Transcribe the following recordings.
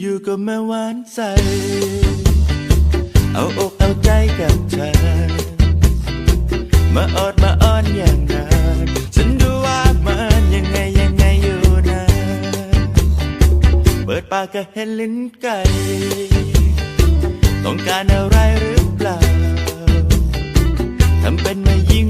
อยู่ๆก็มาหวานใส เอาอกเอาใจกับฉันมาอดมาอ้อนอย่างนั้นฉันดูว่ามันยังไงยังไงอยู่นะ เปิดปากก็เห็นลิ้นไก่ ต้องการอะไรหรือเปล่า ทำเป็นไม่ยิง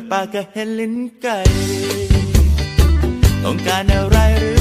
ดปากก็เห็นลิ้นไก่ต้องการอะไรหรือ